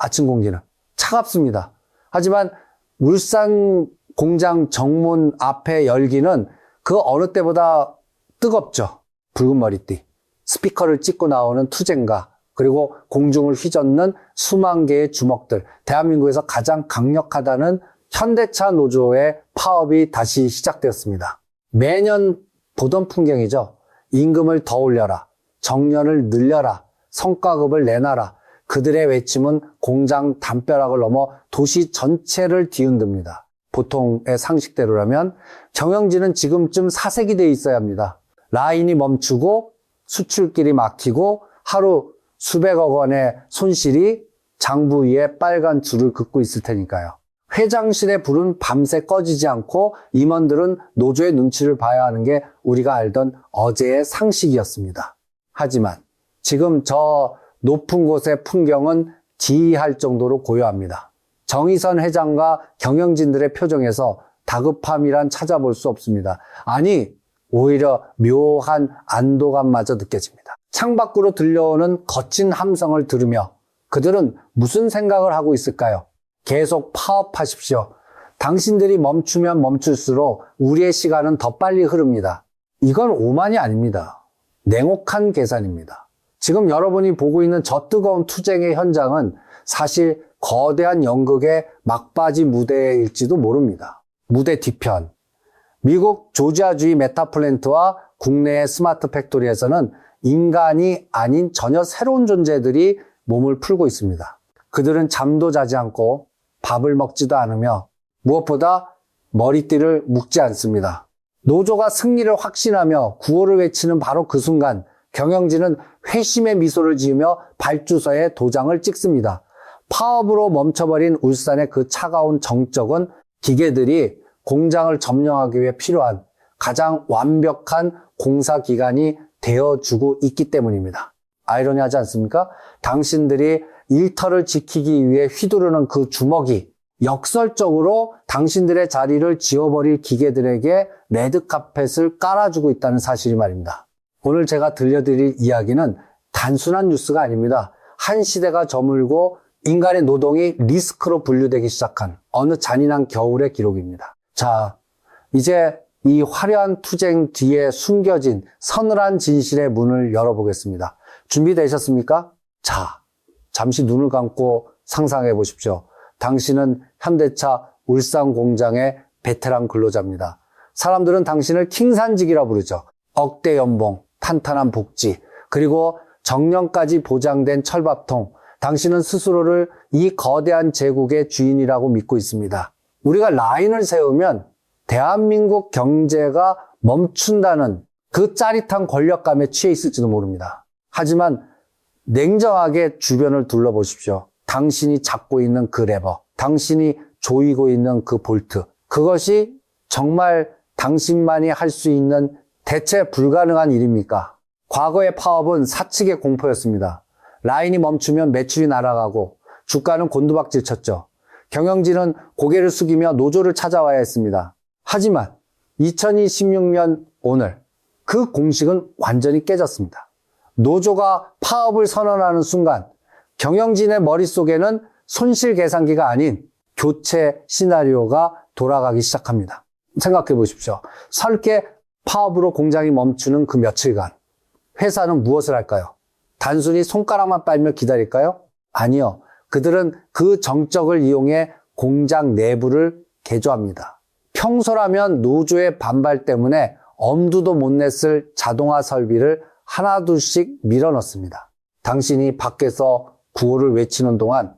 아침 공기는. 차갑습니다. 하지만 울산 공장 정문 앞에 열기는 그 어느 때보다 뜨겁죠. 붉은 머리띠. 스피커를 찍고 나오는 투쟁가. 그리고 공중을 휘젓는 수만 개의 주먹들. 대한민국에서 가장 강력하다는 현대차 노조의 파업이 다시 시작되었습니다. 매년 보던 풍경이죠. 임금을 더 올려라. 정년을 늘려라. 성과급을 내놔라. 그들의 외침은 공장 담벼락을 넘어 도시 전체를 뒤흔듭니다. 보통의 상식대로라면 경영진은 지금쯤 사색이 돼 있어야 합니다. 라인이 멈추고 수출길이 막히고 하루 수백억 원의 손실이 장부 위에 빨간 줄을 긋고 있을 테니까요. 회장실의 불은 밤새 꺼지지 않고 임원들은 노조의 눈치를 봐야 하는 게 우리가 알던 어제의 상식이었습니다. 하지만 지금 저 높은 곳의 풍경은 지휘할 정도로 고요합니다. 정의선 회장과 경영진들의 표정에서 다급함이란 찾아볼 수 없습니다. 아니, 오히려 묘한 안도감마저 느껴집니다. 창밖으로 들려오는 거친 함성을 들으며 그들은 무슨 생각을 하고 있을까요? 계속 파업하십시오. 당신들이 멈추면 멈출수록 우리의 시간은 더 빨리 흐릅니다. 이건 오만이 아닙니다. 냉혹한 계산입니다. 지금 여러분이 보고 있는 저 뜨거운 투쟁의 현장은 사실 거대한 연극의 막바지 무대일지도 모릅니다. 무대 뒤편. 미국 조지아주의 메타플랜트와 국내의 스마트 팩토리에서는 인간이 아닌 전혀 새로운 존재들이 몸을 풀고 있습니다. 그들은 잠도 자지 않고 밥을 먹지도 않으며 무엇보다 머리띠를 묶지 않습니다. 노조가 승리를 확신하며 구호를 외치는 바로 그 순간 경영진은 회심의 미소를 지으며 발주서에 도장을 찍습니다. 파업으로 멈춰버린 울산의 그 차가운 정적은 기계들이 공장을 점령하기 위해 필요한 가장 완벽한 공사 기간이 되어주고 있기 때문입니다. 아이러니하지 않습니까? 당신들이 일터를 지키기 위해 휘두르는 그 주먹이 역설적으로 당신들의 자리를 지워버릴 기계들에게 레드카펫을 깔아주고 있다는 사실이 말입니다. 오늘 제가 들려드릴 이야기는 단순한 뉴스가 아닙니다. 한 시대가 저물고 인간의 노동이 리스크로 분류되기 시작한 어느 잔인한 겨울의 기록입니다. 자, 이제 이 화려한 투쟁 뒤에 숨겨진 서늘한 진실의 문을 열어보겠습니다. 준비되셨습니까? 자, 잠시 눈을 감고 상상해 보십시오. 당신은 현대차 울산 공장의 베테랑 근로자입니다. 사람들은 당신을 킹산직이라 부르죠. 억대 연봉, 탄탄한 복지, 그리고 정년까지 보장된 철밥통. 당신은 스스로를 이 거대한 제국의 주인이라고 믿고 있습니다. 우리가 라인을 세우면 대한민국 경제가 멈춘다는 그 짜릿한 권력감에 취해 있을지도 모릅니다. 하지만 냉정하게 주변을 둘러보십시오. 당신이 잡고 있는 그 레버, 당신이 조이고 있는 그 볼트, 그것이 정말 당신만이 할 수 있는 대체 불가능한 일입니까? 과거의 파업은 사측의 공포였습니다. 라인이 멈추면 매출이 날아가고 주가는 곤두박질 쳤죠. 경영진은 고개를 숙이며 노조를 찾아와야 했습니다. 하지만 2026년 오늘 그 공식은 완전히 깨졌습니다. 노조가 파업을 선언하는 순간 경영진의 머릿속에는 손실 계산기가 아닌 교체 시나리오가 돌아가기 시작합니다. 생각해 보십시오. 설계 파업으로 공장이 멈추는 그 며칠간 회사는 무엇을 할까요? 단순히 손가락만 빨며 기다릴까요? 아니요. 그들은 그 정적을 이용해 공장 내부를 개조합니다. 평소라면 노조의 반발 때문에 엄두도 못 냈을 자동화 설비를 하나둘씩 밀어넣습니다. 당신이 밖에서 구호를 외치는 동안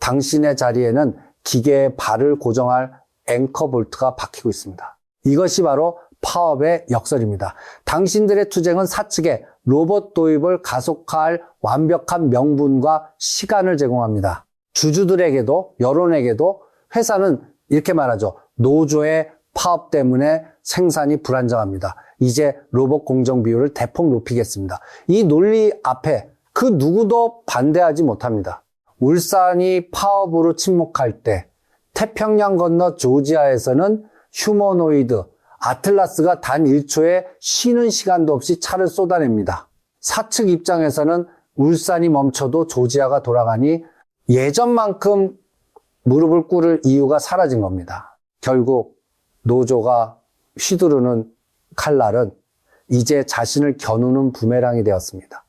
당신의 자리에는 기계의 발을 고정할 앵커 볼트가 박히고 있습니다. 이것이 바로 파업의 역설입니다. 당신들의 투쟁은 사측에 로봇 도입을 가속화할 완벽한 명분과 시간을 제공합니다. 주주들에게도 여론에게도 회사는 이렇게 말하죠. 노조의 파업 때문에 생산이 불안정합니다. 이제 로봇 공정 비율을 대폭 높이겠습니다. 이 논리 앞에 그 누구도 반대하지 못합니다. 울산이 파업으로 침묵할 때 태평양 건너 조지아에서는 휴머노이드 아틀라스가 단 1초에 쉬는 시간도 없이 차를 쏟아냅니다. 사측 입장에서는 울산이 멈춰도 조지아가 돌아가니 예전만큼 무릎을 꿇을 이유가 사라진 겁니다. 결국 노조가 휘두르는 칼날은 이제 자신을 겨누는 부메랑이 되었습니다.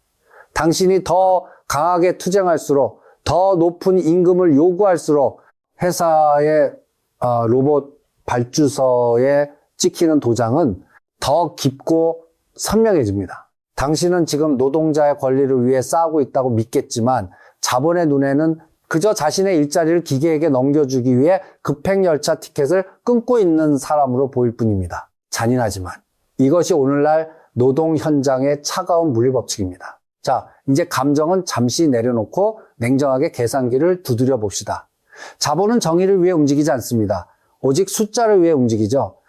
당신이 더 강하게 투쟁할수록 더 높은 임금을 요구할수록 회사의 어, 로봇 발주서에 찍히는 도장은 더 깊고 선명해집니다. 당신은 지금 노동자의 권리를 위해 싸우고 있다고 믿겠지만 자본의 눈에는 그저 자신의 일자리를 기계에게 넘겨주기 위해 급행열차 티켓을 끊고 있는 사람으로 보일 뿐입니다. 잔인하지만 이것이 오늘날 노동 현장의 차가운 물리법칙입니다. 자, 이제 감정은 잠시 내려놓고 냉정하게 계산기를 두드려 봅시다. 자본은 정의를 위해 움직이지 않습니다. 오직 숫자를 위해 움직이죠.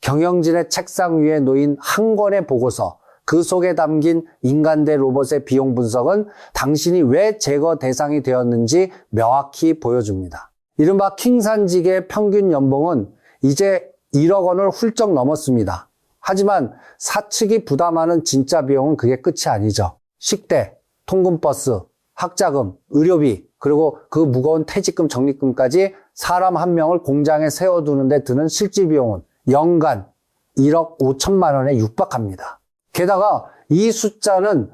경영진의 책상 위에 놓인 한 권의 보고서, 그 속에 담긴 인간 대 로봇의 비용 분석은 당신이 왜 제거 대상이 되었는지 명확히 보여줍니다. 이른바 킹산직의 평균 연봉은 이제 1억 원을 훌쩍 넘었습니다. 하지만 사측이 부담하는 진짜 비용은 그게 끝이 아니죠. 식대, 통근버스, 학자금, 의료비, 그리고 그 무거운 퇴직금, 적립금까지 사람 한 명을 공장에 세워두는데 드는 실질 비용은 연간 1억 5천만 원에 육박합니다. 게다가 이 숫자는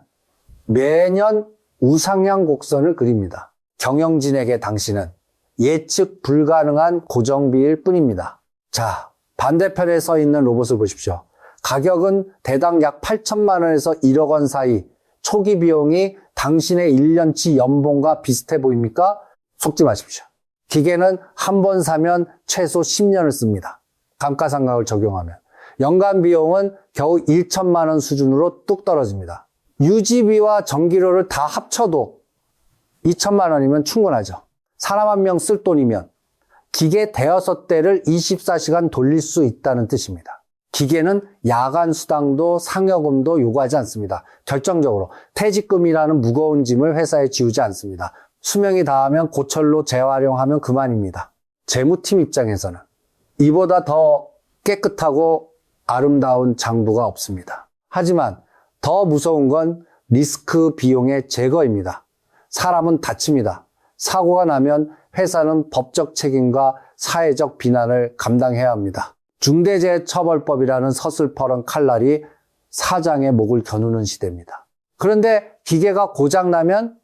매년 우상향 곡선을 그립니다. 경영진에게 당신은 예측 불가능한 고정비일 뿐입니다. 자, 반대편에 서 있는 로봇을 보십시오. 가격은 대당 약 8천만 원에서 1억 원 사이, 초기 비용이 당신의 1년치 연봉과 비슷해 보입니까? 속지 마십시오. 기계는 한 번 사면 최소 10년을 씁니다. 감가상각을 적용하면. 연간 비용은 겨우 1천만 원 수준으로 뚝 떨어집니다. 유지비와 전기료를 다 합쳐도 2천만 원이면 충분하죠. 사람 한 명 쓸 돈이면 기계 대여섯 대를 24시간 돌릴 수 있다는 뜻입니다. 기계는 야간 수당도 상여금도 요구하지 않습니다. 결정적으로 퇴직금이라는 무거운 짐을 회사에 지우지 않습니다. 수명이 다하면 고철로 재활용하면 그만입니다. 재무팀 입장에서는 이보다 더 깨끗하고 아름다운 장부가 없습니다. 하지만 더 무서운 건 리스크 비용의 제거입니다. 사람은 다칩니다. 사고가 나면 회사는 법적 책임과 사회적 비난을 감당해야 합니다. 중대재해처벌법이라는 서슬퍼런 칼날이 사장의 목을 겨누는 시대입니다. 그런데 기계가 고장나면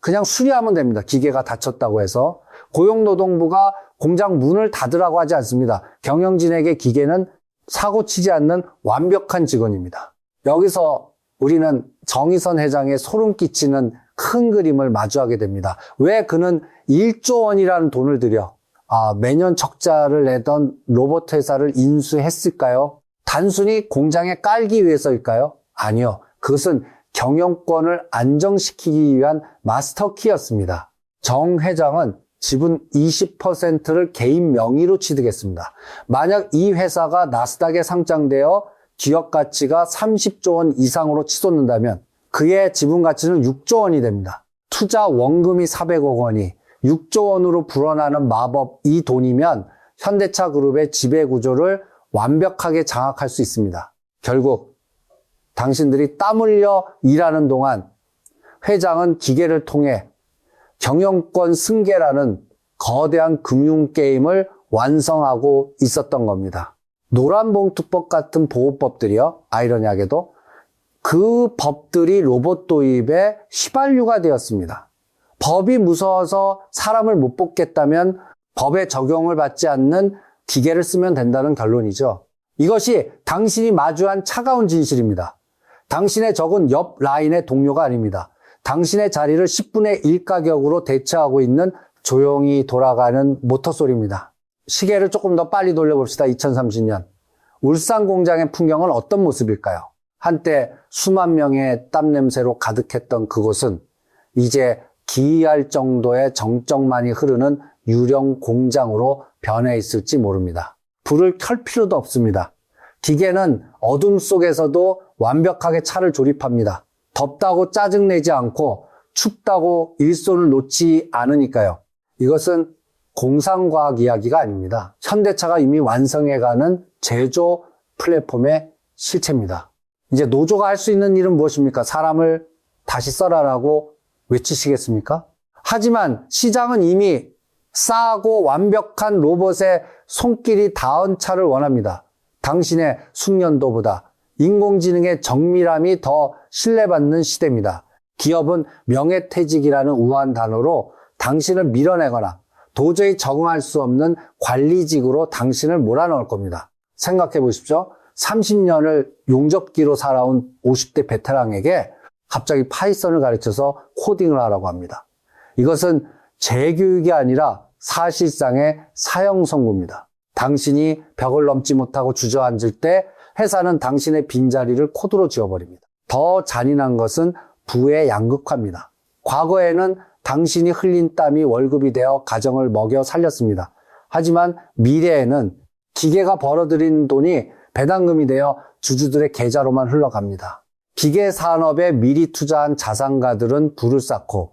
그냥 수리하면 됩니다. 기계가 다쳤다고 해서. 고용노동부가 공장 문을 닫으라고 하지 않습니다. 경영진에게 기계는 사고 치지 않는 완벽한 직원입니다. 여기서 우리는 정의선 회장의 소름 끼치는 큰 그림을 마주하게 됩니다. 왜 그는 1조 원이라는 돈을 들여 아, 매년 적자를 내던 로봇 회사를 인수했을까요? 단순히 공장에 깔기 위해서일까요? 아니요. 그것은 경영권을 안정시키기 위한 마스터키였습니다. 정 회장은 지분 20%를 개인 명의로 취득했습니다. 만약 이 회사가 나스닥에 상장되어 기업 가치가 30조 원 이상으로 치솟는다면 그의 지분 가치는 6조 원이 됩니다. 투자 원금이 400억 원이 6조 원으로 불어나는 마법 이 돈이면 현대차 그룹의 지배 구조를 완벽하게 장악할 수 있습니다. 결국 당신들이 땀 흘려 일하는 동안 회장은 기계를 통해 경영권 승계라는 거대한 금융 게임을 완성하고 있었던 겁니다. 노란봉투법 같은 보호법들이요. 아이러니하게도 그 법들이 로봇 도입의 휘발유가 되었습니다. 법이 무서워서 사람을 못 뽑겠다면 법에 적용을 받지 않는 기계를 쓰면 된다는 결론이죠. 이것이 당신이 마주한 차가운 진실입니다. 당신의 적은 옆 라인의 동료가 아닙니다. 당신의 자리를 10분의 1 가격으로 대체하고 있는 조용히 돌아가는 모터 소리입니다. 시계를 조금 더 빨리 돌려봅시다. 2030년. 울산 공장의 풍경은 어떤 모습일까요? 한때 수만 명의 땀 냄새로 가득했던 그곳은 이제 기이할 정도의 정적만이 흐르는 유령 공장으로 변해 있을지 모릅니다. 불을 켤 필요도 없습니다. 기계는 어둠 속에서도 완벽하게 차를 조립합니다. 덥다고 짜증내지 않고 춥다고 일손을 놓지 않으니까요. 이것은 공상과학 이야기가 아닙니다. 현대차가 이미 완성해가는 제조 플랫폼의 실체입니다. 이제 노조가 할 수 있는 일은 무엇입니까? 사람을 다시 써라라고 외치시겠습니까? 하지만 시장은 이미 싸고 완벽한 로봇의 손길이 닿은 차를 원합니다. 당신의 숙련도보다 인공지능의 정밀함이 더 신뢰받는 시대입니다. 기업은 명예퇴직이라는 우한 단어로 당신을 밀어내거나 도저히 적응할 수 없는 관리직으로 당신을 몰아넣을 겁니다. 생각해 보십시오. 30년을 용접기로 살아온 50대 베테랑에게 갑자기 파이썬을 가르쳐서 코딩을 하라고 합니다. 이것은 재교육이 아니라 사실상의 사형 선고입니다. 당신이 벽을 넘지 못하고 주저앉을 때 회사는 당신의 빈자리를 코드로 지워버립니다. 더 잔인한 것은 부의 양극화입니다. 과거에는 당신이 흘린 땀이 월급이 되어 가정을 먹여 살렸습니다. 하지만 미래에는 기계가 벌어들인 돈이 배당금이 되어 주주들의 계좌로만 흘러갑니다. 기계 산업에 미리 투자한 자산가들은 부를 쌓고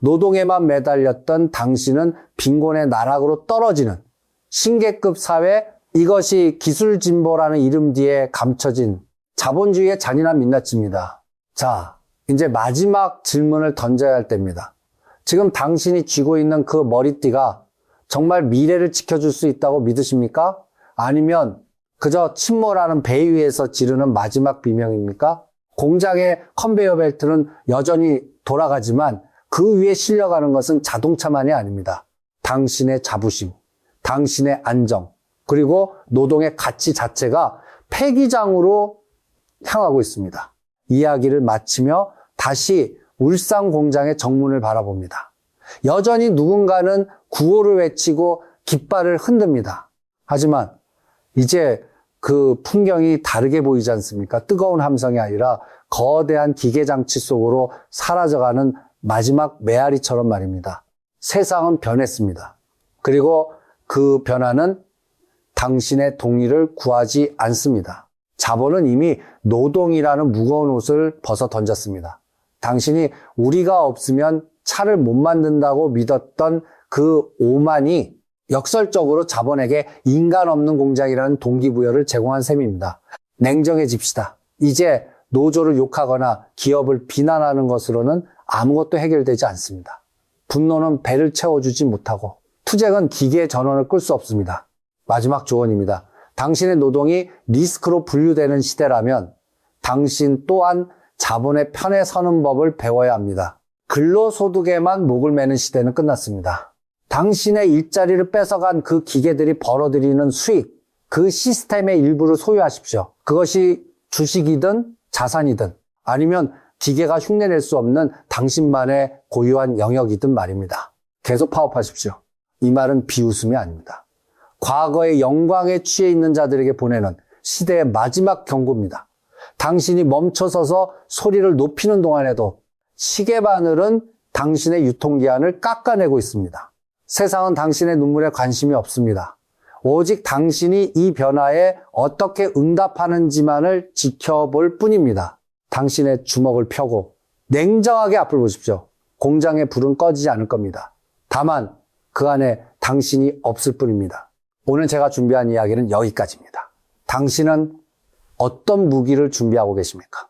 노동에만 매달렸던 당신은 빈곤의 나락으로 떨어지는 신계급 사회 이것이 기술 진보라는 이름 뒤에 감춰진 자본주의의 잔인한 민낯입니다. 자, 이제 마지막 질문을 던져야 할 때입니다. 지금 당신이 쥐고 있는 그 머리띠가 정말 미래를 지켜줄 수 있다고 믿으십니까? 아니면 그저 침몰하는 배 위에서 지르는 마지막 비명입니까? 공장의 컨베이어 벨트는 여전히 돌아가지만 그 위에 실려가는 것은 자동차만이 아닙니다. 당신의 자부심, 당신의 안정, 그리고 노동의 가치 자체가 폐기장으로 향하고 있습니다. 이야기를 마치며 다시 울산 공장의 정문을 바라봅니다. 여전히 누군가는 구호를 외치고 깃발을 흔듭니다. 하지만 이제 그 풍경이 다르게 보이지 않습니까? 뜨거운 함성이 아니라 거대한 기계장치 속으로 사라져가는 마지막 메아리처럼 말입니다. 세상은 변했습니다. 그리고 그 변화는 당신의 동의를 구하지 않습니다. 자본은 이미 노동이라는 무거운 옷을 벗어 던졌습니다. 당신이 우리가 없으면 차를 못 만든다고 믿었던 그 오만이 역설적으로 자본에게 인간 없는 공장이라는 동기부여를 제공한 셈입니다. 냉정해집시다. 이제 노조를 욕하거나 기업을 비난하는 것으로는 아무것도 해결되지 않습니다. 분노는 배를 채워주지 못하고 투쟁은 기계의 전원을 끌 수 없습니다. 마지막 조언입니다. 당신의 노동이 리스크로 분류되는 시대라면 당신 또한 자본의 편에 서는 법을 배워야 합니다. 근로소득에만 목을 매는 시대는 끝났습니다. 당신의 일자리를 뺏어간 그 기계들이 벌어들이는 수익, 그 시스템의 일부를 소유하십시오. 그것이 주식이든 자산이든 아니면 기계가 흉내낼 수 없는 당신만의 고유한 영역이든 말입니다. 계속 파업하십시오. 이 말은 비웃음이 아닙니다. 과거의 영광에 취해 있는 자들에게 보내는 시대의 마지막 경고입니다. 당신이 멈춰서서 소리를 높이는 동안에도 시계 바늘은 당신의 유통기한을 깎아내고 있습니다. 세상은 당신의 눈물에 관심이 없습니다. 오직 당신이 이 변화에 어떻게 응답하는지만을 지켜볼 뿐입니다. 당신의 주먹을 펴고 냉정하게 앞을 보십시오. 공장의 불은 꺼지지 않을 겁니다. 다만 그 안에 당신이 없을 뿐입니다. 오늘 제가 준비한 이야기는 여기까지입니다. 당신은 어떤 무기를 준비하고 계십니까?